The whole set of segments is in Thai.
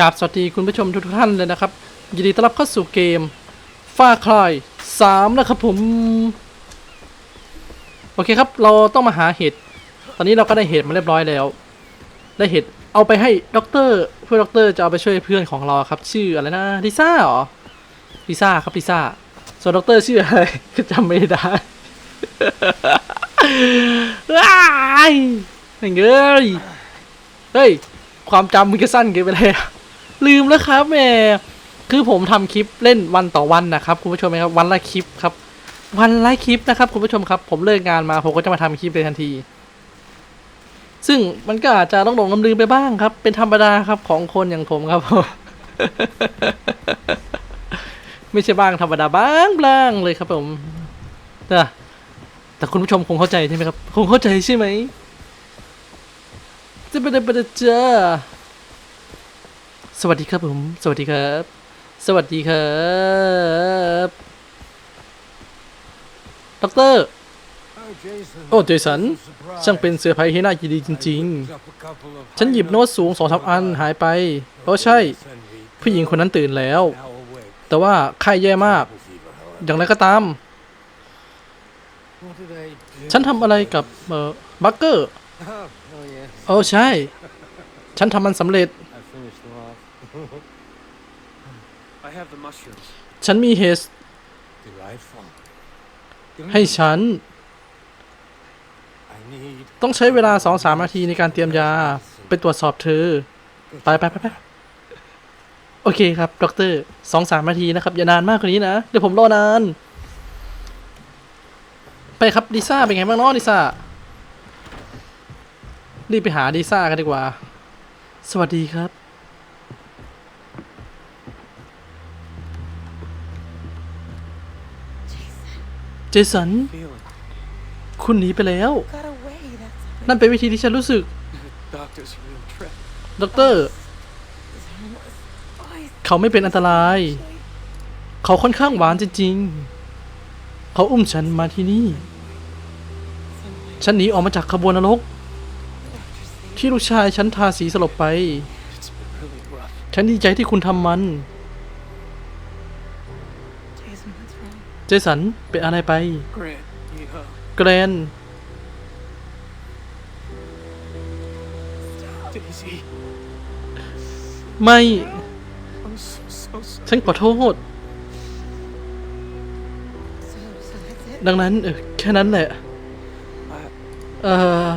กราบสวัสดีคุณผู้ชมทุกท่านเลยนะครับ ยินดีต้อนรับเข้าสู่เกมฟาคลายสามนะครับผม โอเคครับ เราต้องมาหาเห็ด ตอนนี้เราก็ได้เห็ดมาเรียบร้อยแล้ว ได้เห็ดเอาไปให้ด็อกเตอร์เพื่อด็อกเตอร์จะเอาไปช่วยเพื่อนของเราครับ ชื่ออะไรนะลิซ่าเหรอลิซ่าครับลิซ่าส่วนด็อกเตอร์ชื่ออะไรจำไม่ได้ว้ายเฮ้ยเอ้ยเฮ้ยความจำมันก็สั้นเกินไปเลยอะ ลืมแล้วครับแหม่คือผมทำคลิปเล่นวันต่อวันนะครับคุณผู้ชมครับวันละคลิปครับ วันละคลิปนะครับคุณผู้ชมครับ ผมเลิกงานมาผมก็จะมาทำคลิปเลยทันที ซึ่งมันก็อาจจะต้องหลงลืมไปบ้างครับ เป็นธรรมดาครับของคนอย่างผมครับไม่ใช่บ้างธรรมดาบ้างบ้างเลยครับผมแต่แต่คุณผู้ชมคงเข้าใจใช่ไหมครับ คงเข้าใจใช่ไหมจะเป็นอะไรเจอ สวัสดีครับผม สวัสดีครับ สวัสดีครับด็อกเตอร์โอ้เจสันช่างเป็นเสือร์ไพรส์ที่น่ายินดีจริง ๆ ฉันหยิบโน้ตสูงสองสามอันหายไปโอ้ใช่ ผู้หญิงคนนั้นตื่นแล้ว แต่ว่าไข้แย่มาก อย่างไรก็ตาม ฉันทำอะไรกับเอ่อบัคเกอร์โอ้ใช่ ฉันทำมันสำเร็จ I have the mushrooms. ฉันมีเฮสให้ฉันต้องใช้เวลาสองสามนาทีในการเตรียมยา ไปตรวจสอบเธอ ไปไปไปไปโอเคครับ ด็อกเตอร์สองสามนาทีนะครับ อย่านานมากกว่านี้นะ เดี๋ยวผมรอนาน ไปครับดิซ่าเป็นไงบ้างเนาะดิซ่า รีบไปหาดิซ่ากันดีกว่า สวัสดีครับ จสัน คุณหนีไปแล้ว นั่นเป็นวิธีที่ฉันรู้สึก ด็อกเตอร์ เขาไม่เป็นอันตราย เขาค่อนข้างหวานจริงๆ เขาอุ้มฉันมาที่นี่ ฉันหนีออกมาจากขบวนนรก ที่ลูกชายฉันทาสีสลบไป ฉันดีใจที่คุณทำมัน เจสันเป็นอะไรไป Grant, you uh, แกรน Daisy. ไม่ I'm so so sorry. ฉันขอโทษ So, so that's it. ดังนั้นเออแค่นั้นแหละ I, เออ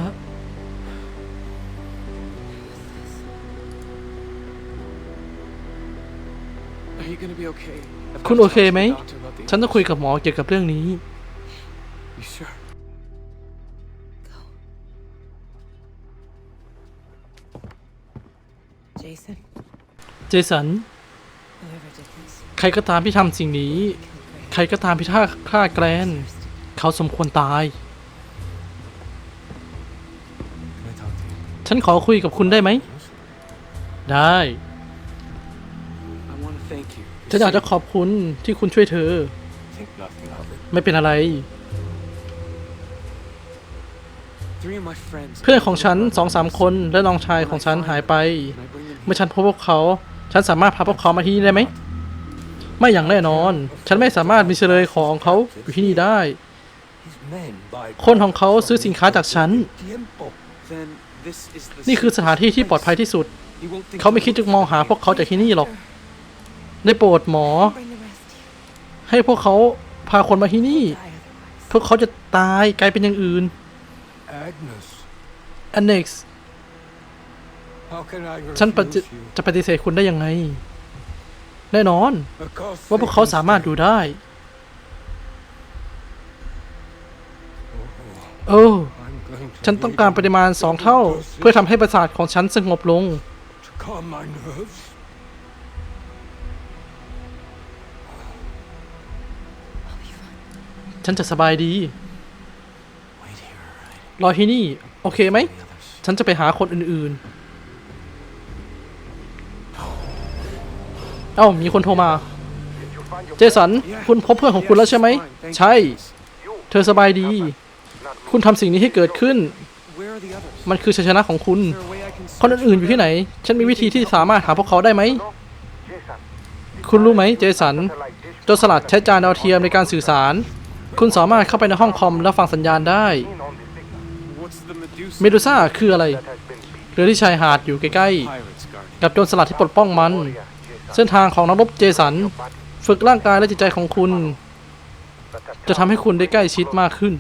are you gonna be okay? I've คุณ gotta โอเค talk to ไหม the doctor about the ฉันต้องคุยกับหมอเกี่ยวกับเรื่องนี้ You sure? Go. Jason, เจสัน whoever did this, ใครก็ตามที่ทำสิ่งนี้ ใครก็ตามที่ท่าฆ่าแกรน เขาสมควรตาย Can I talk to you? ฉันขอคุยกับคุณได้ไหม ได้ ฉันอยากจะขอบคุณที่คุณช่วยเธอ ไม่เป็นอะไร เพื่อนของฉันสองสามคนและน้องชายของฉันหายไป เมื่อฉันพบพวกเขา ฉันสามารถพาพวกเขามาที่นี่ได้ไหม ไม่อย่างแน่นอน ฉันไม่สามารถมีเฉลยของเขาอยู่ที่นี่ได้ คนของเขาซื้อสินค้าจากฉัน นี่คือสถานที่ที่ปลอดภัยที่สุด เขาไม่คิดจะมองหาพวกเขาจากที่นี่หรอก ได้โปรดหมอ bring the rest here. ให้พวกเขาพาคนมาที่นี่ Die otherwise. พวกเขาจะตายกลายเป็นอย่างอื่น Agnes, Annex how can I ฉันป refuse ฏิ you? จะปฏิเสธคุณได้ยังไง แน่นอน Because ว่าพวกเขาสามารถอยู่ได้ โอ้ I'm going to ฉันต้อง need การปริมาณสองเท่า เพื่อทำให้ประสาทของฉันสงบลง ฉันจะสบายดี Wait here, right? รอที่นี่ โอเคไหม The others. ฉันจะไปหาคนอื่นๆ เอ้า มีคนโทรมา เจสัน คุณพบเพื่อนของคุณแล้วใช่ไหม ใช่ เธอสบายดี คุณทำสิ่งนี้ให้เกิดขึ้น Where are the others? มันคือชัยชนะของคุณ Is there a way I can can คนอื่นๆอยู่ที่ไหน ฉันมีวิธีที่สามารถหาพวกเขาได้ไหม คุณรู้ไหม เจสันโจรสลัดใช้จานดาวเทียมในการสื่อสาร คุณสามารถเข้าไปในห้องคอมแล้วฟังสัญญาณได้ เมดูซ่าคืออะไร เรือที่ชายหาดอยู่ใกล้ๆ กับโจรสลัดที่ปกป้องมัน เส้นทางของนักรบเจสัน ฝึกร่างกายและจิตใจของคุณ จะทำให้คุณได้ใกล้ชิดมากขึ้น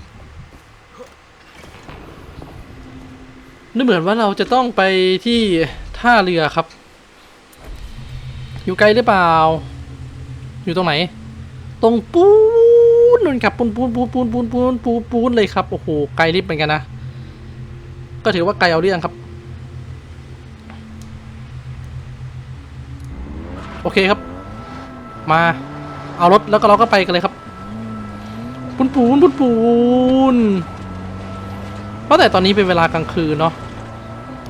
นึกเหมือนว่าเราจะต้องไปที่ท่าเรือครับ อยู่ไกลหรือเปล่า อยู่ตรงไหน ตรงปู นนู่นครับปูนปูนปูนปูนปูนปูนปูนปูนเลยครับโอ้โหไกลลิบเหมือนกันนะ ก็ถือว่าไกลเอาเรื่องครับ โอเคครับ มาเอารถแล้วก็เราก็ไปกันเลยครับปูนปูนปูนปูนเพราะแต่ตอนนี้เป็นเวลากลางคืนเนาะ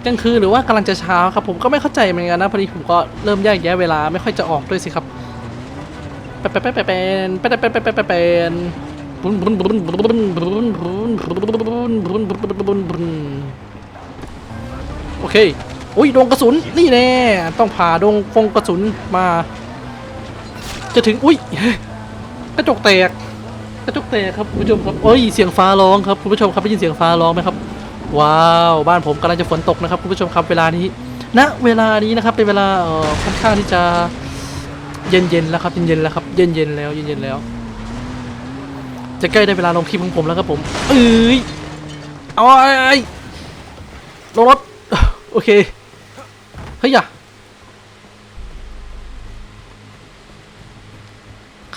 กลางคืนหรือว่ากำลังจะเช้าครับ ผมก็ไม่เข้าใจเหมือนกันนะพอดีผมก็เริ่มแยกแยะเวลาไม่ค่อยจะออกด้วยสิครับ เปนเปนเปนเปนเปนเปนเปนเปนเปนเปนเปนบุนบุนบุนบุนบุนบุนบุนบุนบุนบุนบุนบุนบุนบุนโอเคอุ้ยดงกระสุนนี่แน่ต้องผ่าดงฟงกระสุนมา จะถึงอุ้ยกระจกแตกกระจกแตกครับคุณผู้ชมครับโอ้ยเสียงฟ้าร้องครับคุณผู้ชมครับได้ยินเสียงฟ้าร้องไหมครับ ว้าวบ้านผมกำลังจะฝนตกนะครับคุณผู้ชมครับเวลานี้ณเวลานี้นะครับเป็นเวลาเออค่อนข้างที่จะ เย็นเย็นๆแล้วครับเย็นเย็นๆแล้วครับเย็นเย็นๆแล้วเย็นเย็นๆแล้ว จะใกล้ได้เวลาลงคลิปของผมแล้วครับผมเอ้ยเอาไอ้ลงรถโอเคเฮ้ยอย่า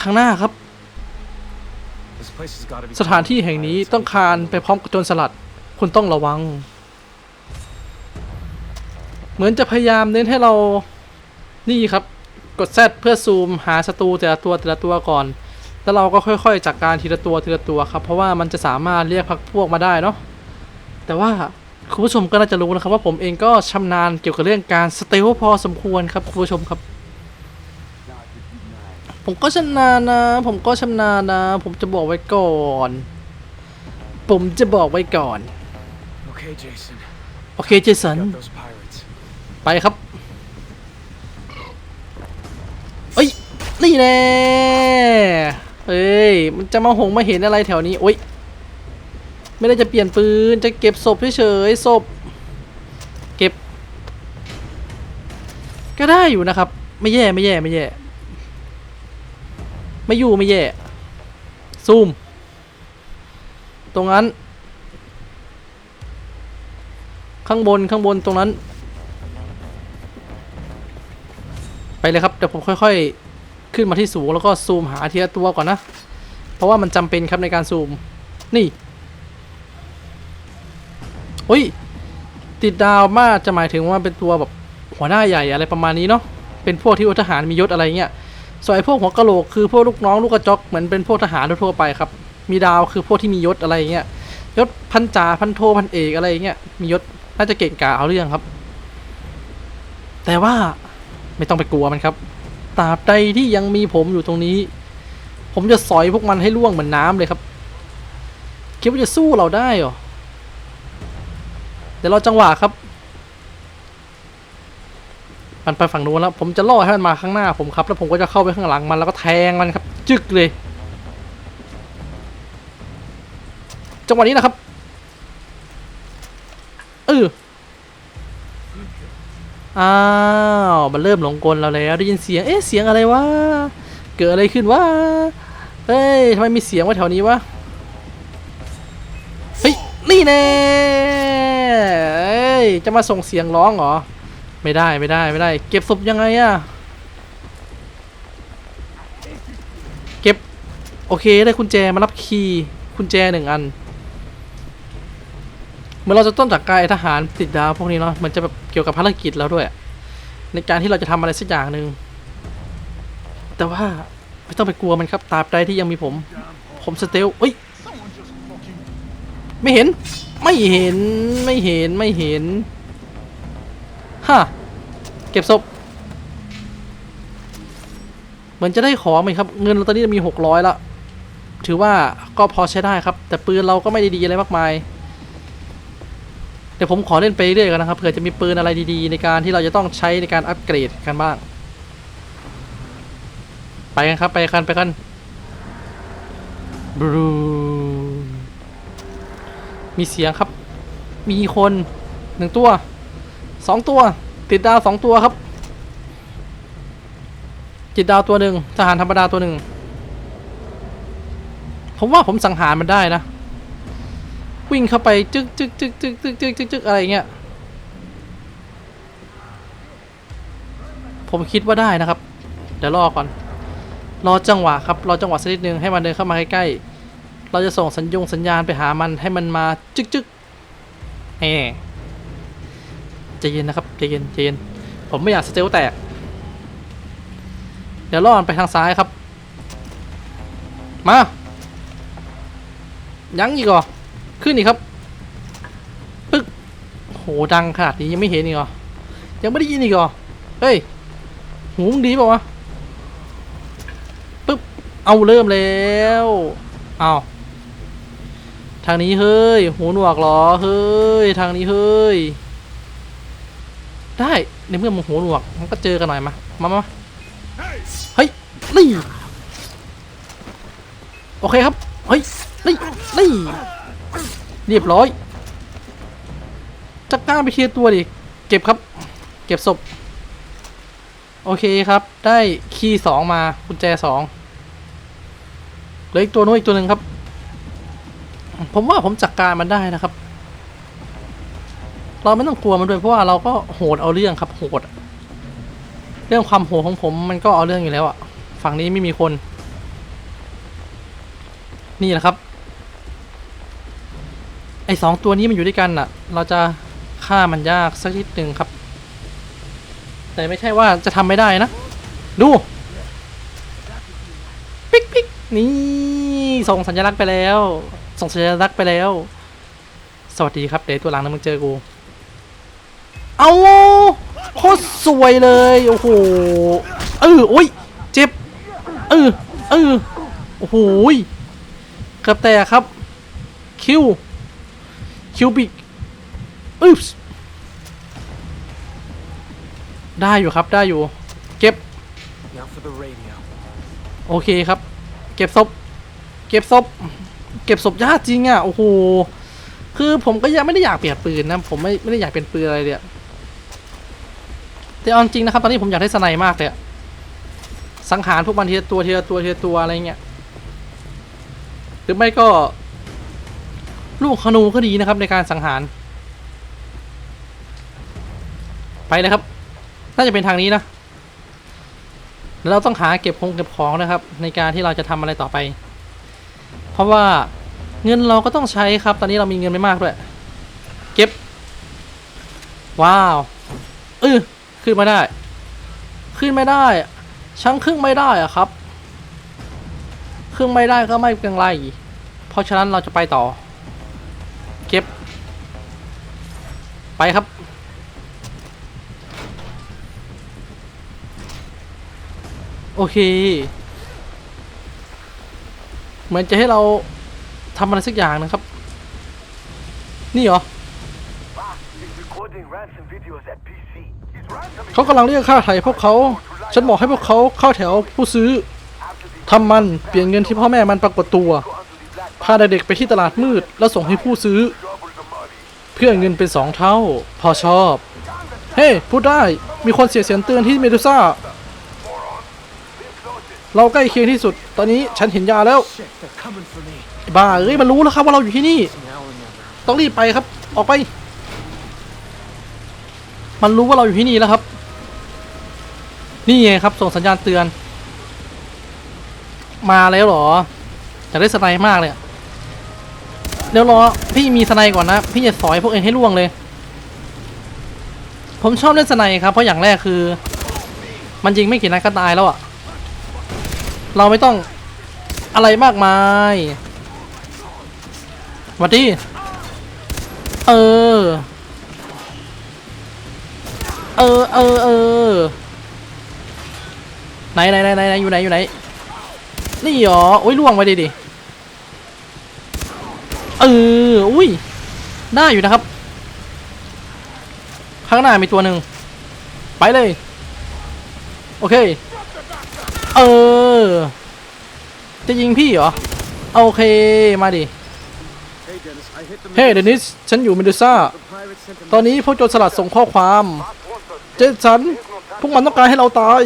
ข้างหน้าครับ สถานที่แห่งนี้ต้องคานไปพร้อมกับโจรสลัด คุณต้องระวัง เหมือนจะพยายามเน้นให้เรา นี่ครับ กด Z เพื่อซูมหาศัตรูแต่ละตัวแต่ละตัวก่อน แล้วเราก็ค่อยๆจัดกการทีละตัวทีละตัวครับเพราะว่ามันจะสามารถเรียกพักพวกมาได้เนาะแต่ว่าคุณผู้ชมก็น่าจะรู้นะครับว่าผมเองก็ชำนาญเกี่ยวกับเรื่องการสเตลพอสมควรครับคุณผู้ชมครับ ผมก็ชำนาญนะ ผมก็ชำนาญนะ ผมจะบอกไว้ก่อน ผมจะบอกไว้ก่อน Okay, Jason. โอเคเจสัน Got those pirates. ไปครับ เอ้ย นี่แน่เอ้ย มันจะมาหงมาเห็นอะไรแถวนี้ โอ้ย ไม่ได้จะเปลี่ยนปืน จะเก็บศพเฉยๆศพ เก็บ ก็ได้อยู่นะครับ ไม่แย่ไม่แย่ไม่แย่ ไม่อยู่ไม่แย่ ซูม ตรงนั้น ข้างบนข้างบนตรงนั้น ไปเลยครับเดี๋ยวผมค่อย ๆ ขึ้นมาที่สูงแล้วก็ซูมหาทีละตัวก่อนนะ เพราะว่ามันจำเป็นครับในการซูม นี่อุ้ย ติดดาวมากจะหมายถึงว่าเป็นตัวแบบหัวหน้าใหญ่อะไรประมาณนี้เนาะ เป็นพวกที่ทหารมียศอะไรเงี้ย ส่วนไอ้พวกหัวกะโหลกคือพวกลูกน้องลูกกระจอกเหมือนเป็นพวกทหารทั่วไปครับ มีดาวคือพวกที่มียศอะไรเงี้ย ยศพันจ่าพันโทพันเอกอะไรเงี้ย มียศน่าจะเก่งกาเอาเรื่องครับ แต่ว่า ไม่ต้องไปกลัวมันครับตราบใดที่ยังมีผมอยู่ตรงนี้ ผมจะสอยพวกมันให้ล่วงเหมือนน้ำเลยครับคิดว่าจะสู้เราได้เหรอเดี๋ยวเราจังหวะครับ มันไปฝั่งนู้นแล้ว ผมจะล่อให้มันมาข้างหน้าผมครับ แล้วผมก็จะเข้าไปข้างหลังมันแล้วก็แทงมันครับ จึกเลย จังหวะนี้นะครับเออ อ้าว มันเริ่มหลงกลเราแล้วได้ยินเสียง เอ๊ะ เสียงอะไรวะ เกิดอะไรขึ้นวะ เฮ้ยทำไมมีเสียงว่าแถวนี้วะ เฮ้ย นี่แน่เอ้ยจะมาส่งเสียงร้องเหรอ ไม่ได้ไม่ได้ไม่ได้ เก็บศพยังไงอะเก็บ โอเคได้กุญแจมารับคีย์กุญแจหนึ่งอัน เหมือนเราจะต้นจากกายทหารติดดาวพวกนี้เนาะมันจะแบบเกี่ยวกับภารกิจแล้วด้วย ในการที่เราจะทำอะไรสักอย่างหนึ่งแต่ว่าไม่ต้องไปกลัวมันครับตราบใดที่ยังมีผม ผมสเตลเอ้ยไม่เห็น ไม่เห็นไม่เห็นไม่เห็นฮะเก็บศพเหมือนจะได้ของไหมครับ เงินเราตอนนี้มีหกร้อยละถือว่าก็พอใช้ได้ครับ แต่ปืนเราก็ไม่ได้ดีอะไรมากมาย ดี๋ยวผมขอเล่นไปเรื่อยกันนะครับเผื่อจะมีปืนอะไรดีๆ ในการที่เราจะต้องใช้ในการอัปเกรดกันบ้าง ไปกันครับไปกันไปกันบรูมีเสียงครับ มีคนหนึ่งตัวสองตัว ติดดาวสองตัวครับ จิตดาวตัวหนึ่งทหารธรรมดาตัวหนึ่งผมว่าผมสังหารมันได้นะ วิ่งเข้าไปจึ๊กจึ๊กจึ๊กจึ๊กจึ๊กจึ๊กจึ๊กจึ๊กอะไรเงี้ย ผมคิดว่าได้นะครับ เดี๋ยวรอก่อน รอจังหวะครับ รอจังหวะสักนิดนึงให้มันเดินเข้ามาใกล้ๆ เราจะส่งสัญญงสัญญาณไปหามันให้มันมาจึ๊กจึ๊กเฮ้ใจเย็นนะครับใจเย็นใจเย็น ผมไม่อยากสเตลแตก เดี๋ยวล่อนไปทางซ้ายครับ มา ยังอีกเหรอ ขึ้นอีกครับ ปึ๊กโหดังขนาดนี้ยังไม่เห็นอีกเหรอ ยังไม่ได้ยินอีกเหรอ เฮ้ย หูมึงดีเปล่าวะ ปึ๊บ เอาเริ่มแล้ว เอาทางนี้เฮ้ย หูหนวกหรอ เฮ้ย ทางนี้เฮ้ย ได้ในเมื่อมึงหูหนวก มันก็เจอกันหน่อยมา มามาเฮ้ย นี่ โอเคครับ เฮ้ย นี่ นี่ เรียบร้อยจักก้าไปเคลียร์ตัวดิ เก็บครับ เก็บศพ โอเคครับ ได้คีย์สองมากุญแจสองเหลืออีกตัวนู้นอีกตัวหนึ่งครับ ผมว่าผมจัดการมันได้นะครับ เราไม่ต้องกลัวมันด้วยเพราะว่าเราก็โหดเอาเรื่องครับโหด เรื่องความโหดของผมมันก็เอาเรื่องอยู่แล้วอะฝั่งนี้ไม่มีคน นี่แหละครับ ไอสองตัวนี้มันอยู่ด้วยกันน่ะเราจะฆ่ามันยากสักนิดหนึ่งครับ แต่ไม่ใช่ว่าจะทำไม่ได้นะ ดู ปิ๊กปิ๊กนี่ส่งสัญลักษณ์ไปแล้ว ส่งสัญลักษณ์ไปแล้ว สวัสดีครับเดยวตัวหลังนะมึงเจอกู เอาโคตรสวยเลย โอ้โห เออโอ้ย เจ็บ เออ เออ โอ้โหเกือบแตกครับ คิว คิวบิกอึ๊บได้อยู่ครับได้อยู่ เก็บ Now for the radio. โอเคครับ เก็บศพเก็บศพเก็บศพยากจริงอะโอ้โหคือผมก็ยังไม่ได้อยากเปลี่ยนปืนนะผมไม่ไม่ได้อยากเป็นปืนอะไรเลยอะแต่เอาจริงนะครับ ตอนนี้ผมอยากได้สไนด์มากเลยอะสังหารพวกมันทีละตัวทีละตัวทีละตัวอะไรเงี้ยหรือไม่ก็ ลูกขนูก็ดีนะครับในการสังหาร ไปเลยครับ น่าจะเป็นทางนี้นะแล้วเราต้องหาเก็บของเก็บของนะครับ ในการที่เราจะทำอะไรต่อไป เพราะว่าเงินเราก็ต้องใช้ครับ ตอนนี้เรามีเงินไม่มากด้วย เก็บ ว้าวเออขึ้นมาได้ ขึ้นไม่ได้ ช่างครึ่งไม่ได้อะครับ ครึ่งไม่ได้ก็ไม่เป็นไร เพราะฉะนั้นเราจะไปต่อ เก็บ ไปครับ โอเค เหมือนจะให้เราทำอะไรสักอย่างนะครับ นี่เหรอ He's recording ransom videos at PC. He's ransom เขากำลังเรียกค่าไถ่พวกเขา ฉันบอกให้พวกเขาเข้าแถวผู้ซื้อทำมันเปลี่ยนเงินที่พ่อแม่มันปรากฏตัว พาเด็กๆไปที่ตลาดมืด แล้วส่งให้ผู้ซื้อ เพื่อเงินเป็นสองเท่า พอชอบ เฮ้พูดได้ มีคนเสียเสียงเตือนที่เมดูซ่า เราใกล้เคียงที่สุด ตอนนี้ฉันเห็นยาแล้ว บ้า เอ้ย มันรู้แล้วครับว่าเราอยู่ที่นี่ ต้องรีบไปครับ ออกไป มันรู้ว่าเราอยู่ที่นี่แล้วครับ นี่ไงครับ ส่งสัญญาณเตือน มาแล้วหรออยากได้สไนด์มากเลย เดี๋ยวรอพี่มีสไนก่อนนะ พี่จะสอยพวกเองให้ล่วงเลย ผมชอบเล่นสไนครับ เพราะอย่างแรกคือ มันยิงไม่กี่นัดก็ตายแล้วอะเราไม่ต้องอะไรมากมายสวัสดีเออ เออเออเออไหนไหนไหนไหนไหนอยู่ไหนอยู่ไหนนี่หรออุ้ยล่วงไปดิดิ เออ อุ้ย ได้อยู่นะครับ ข้างหน้ามีตัวหนึ่ง ไปเลย โอเค เออ จะยิงพี่เหรอ โอเค มาดิ เฮ้เดนิส ฉันอยู่เมดูซ่า ตอนนี้พวกโจรสลัดส่งข้อความ เจสัน พวกมันต้องการให้เราตาย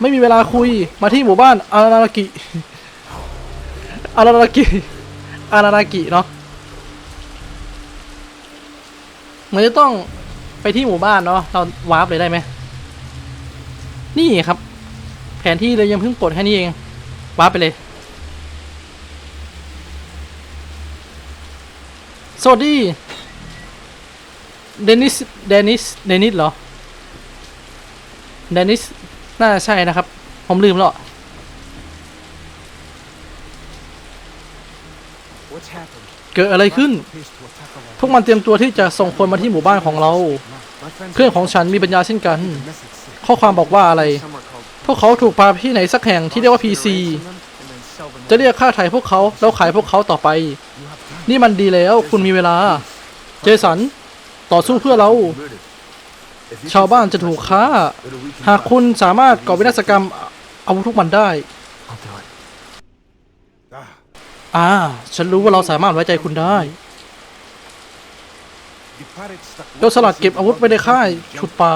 ไม่มีเวลาคุย มาที่หมู่บ้านอารารากิอารารากิอารารากิเนาะ มันจะต้องไปที่หมู่บ้านเนาะเราวาร์ปเลยได้ไหมนี่ครับ แผนที่เลยยังเพิ่งกดแค่นี้เองวาร์ปไปเลยสวัสดีเดนิสเดนิสเดนิสเหรอเดนิสน่าใช่นะครับ ผมลืมแล้ว เกิดอะไรขึ้น พวกมันเตรียมตัวที่จะส่งคนมาที่หมู่บ้านของเรา เพื่อนของฉันมีปัญญาเช่นกัน ข้อความบอกว่าอะไร พวกเขาถูกพาไปที่ไหนสักแห่งที่เรียกว่า PC จะเรียกค่าไถ่พวกเขาแล้วขายพวกเขาต่อไป นี่มันดีแล้วคุณมีเวลา เจสัน ต่อสู้เพื่อเรา ชาวบ้านจะถูกฆ่า หากคุณสามารถก่อวินาศกรรมอาวุธทุกมันได้ อ่า ฉันรู้ว่าเราสามารถไว้ใจคุณได้โจรสลัดเก็บอาวุธไว้ในค่ายฉุดป่า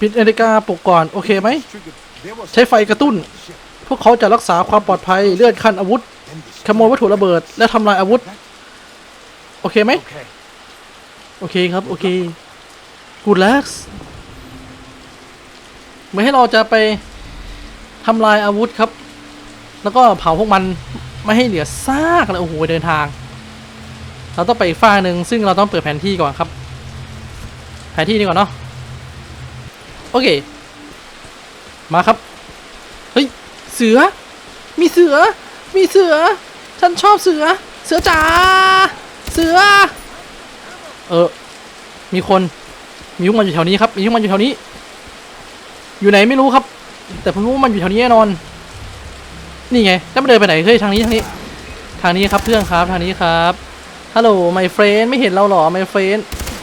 ปิดนาฬิกาปลุกก่อน โอเคไหม ใช้ไฟกระตุ้น พวกเขาจะรักษาความปลอดภัยเลื่อนขั้นอาวุธ ขโมยวัตถุระเบิด และทำลายอาวุธ โอเคไหม โอเคครับ โอเคกูลักส์ไม่ให้เราจะไปทำลายอาวุธครับ แล้วก็เผาพวกมันไม่ให้เหลือซากเลยโอ้โหเดินทาง เราต้องไปอีกฝ้าหนึ่งซึ่งเราต้องเปิดแผนที่ก่อนครับ แผนที่นี้ก่อนเนาะโอเค มาครับ เฮ้ย เสือ มีเสือ มีเสือ ฉันชอบเสือ เสือจ๋า เสือ เออ มีคน มีพวกมันอยู่แถวนี้ครับ มีพวกมันอยู่แถวนี้ อยู่ไหนไม่รู้ครับ แต่ผมรู้ว่ามันอยู่แถวนี้แน่นอน นี่ไงแล้วมันเดินไปไหนเฮ้ยทางนี้ทางนี้ ทางนี้ครับเพื่อนครับทางนี้ครับฮัลโหล my friend ไม่เห็นเราหรอ my friend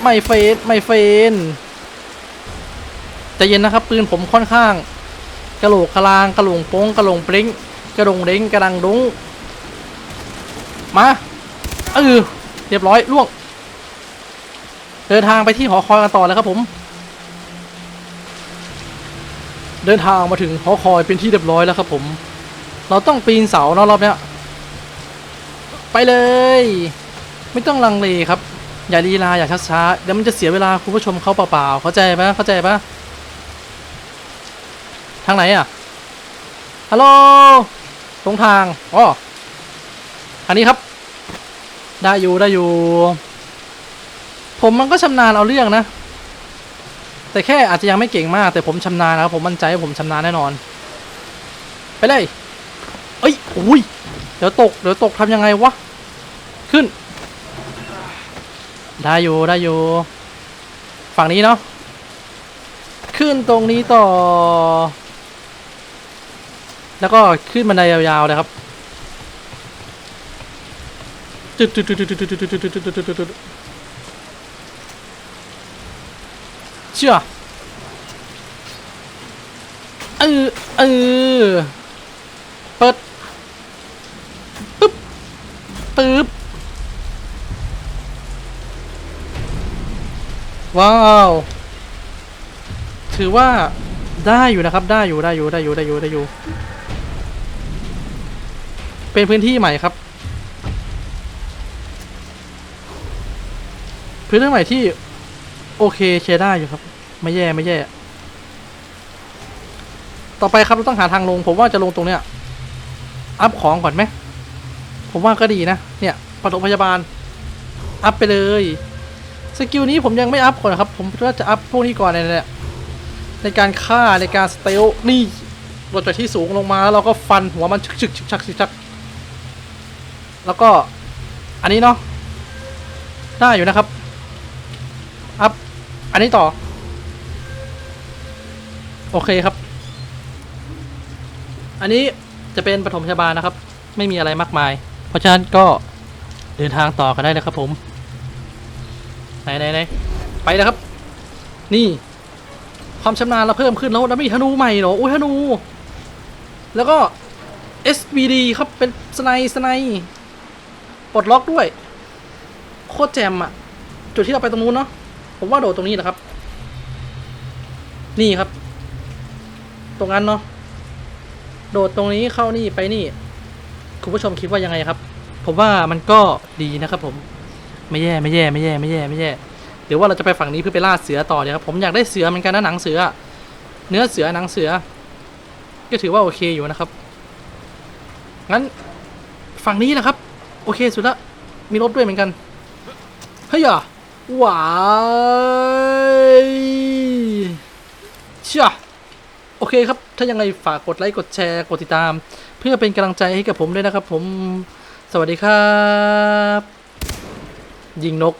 my friend my friend ใจเย็นนะครับปืนผมค่อนข้าง กระโหลกกระลางกระโหลงโป้งกระโหลงปริ้งกระดงเด้งกระดังดุ้งมาเออเรียบร้อยล่วง เดินทางไปที่หอคอยกันต่อเลยครับผม เดินทางมาถึงหอคอยเป็นที่เรียบร้อยแล้วครับผม เราต้องปีนเสาเนาะรอบเนี้ยไปเลย ไม่ต้องลังเลครับ อย่าลีลาอย่าช้าๆเดี๋ยวมันจะเสียเวลาคุณผู้ชมเขาเปล่าๆเข้าใจปะเข้าใจปะทางไหนอะฮัลโหลตรงทางอ๋อทางนี้ครับ ได้อยู่ได้อยู่ ผมมันก็ชำนาญเอาเรื่องนะ แต่แค่อาจจะยังไม่เก่งมาก แต่ผมชำนาญนะครับผมมั่นใจว่าผมชำนาญแน่นอน ไปเลย เอ้ยโอ้ยเดี๋ยวตกเดี๋ยวตกทำยังไงวะ ขึ้น ได้อยู่ได้อยู่ฝั่งนี้เนาะขึ้นตรงนี้ต่อ แล้วก็ขึ้นบันไดยาวๆเลยครับตึ๊ดตึ๊ดตึ๊ดตึ๊ดตึ๊ดตึ๊ดตึ๊ดตึ๊ดตึ๊ดตึ๊ดตึ๊ดตึ๊ดเชื่อเออเออเปิดปึ๊บ ปึ๊บว้าว ถือว่าได้อยู่นะครับ ได้อยู่ได้อยู่ได้อยู่ได้อยู่ได้อยู่ เป็นพื้นที่ใหม่ครับ พื้นที่ใหม่ที่ โอเคใช้ได้อยู่ครับ ไม่แย่ไม่แย่ ต่อไปครับเราต้องหาทางลง ผมว่าจะลงตรงเนี้ย อัพของก่อนไหม ผมว่าก็ดีนะ เนี่ยปฐมพยาบาล อัพไปเลย สกิลนี้ผมยังไม่อัพก่อนครับ ผมว่าจะอัพพวกนี้ก่อนเนี่ยในการฆ่าในการสเตลนี่ลดจากที่สูงลงมาแล้วเราก็ฟันหัวมันชึกชึกชึกชักชึกชักแล้วก็อันนี้เนาะได้อยู่นะครับ อัพ อันนี้ต่อ โอเคครับ อันนี้จะเป็นปฐมพยาบาลนะครับ ไม่มีอะไรมากมาย เพราะฉะนั้นก็เดินทางต่อกันได้เลยครับผมไหนไหนไหนไปแล้วครับ นี่ ความชำนาญเราเพิ่มขึ้นแล้วแล้วมีธนูใหม่เหรอโอ้ยธนู แล้วก็ SVD ครับเป็นสไนสไนปลดล็อกด้วย โคตรแจมอะจุดที่เราไปตรงนู้นเนาะผมว่าโดดตรงนี้นะครับ นี่ครับ ตรงนั้นเนาะโดดตรงนี้เข้านี่ไปนี่ คุณผู้ชมคิดว่ายังไงครับ ผมว่ามันก็ดีนะครับผมไม่แย่ไม่แย่ไม่แย่ไม่แย่ไม่แย่หรือว่าเราจะไปฝั่งนี้เพื่อไปล่าเสือต่อเนี่ยครับผมอยากได้เสือเหมือนกันนะหนังเสือ เนื้อเสือหนังเสือ ก็ถือว่าโอเคอยู่นะครับงั้นฝั่งนี้นะครับ โอเคสุดละมีรถด้วยเหมือนกันเฮ้ยอะหวายเชื่อโอเคครับ ถ้ายังไงฝากกดไลค์กดแชร์กดติดตาม เพื่อเป็นกำลังใจให้กับผมด้วยนะครับ ผมสวัสดีครับ ยิงนก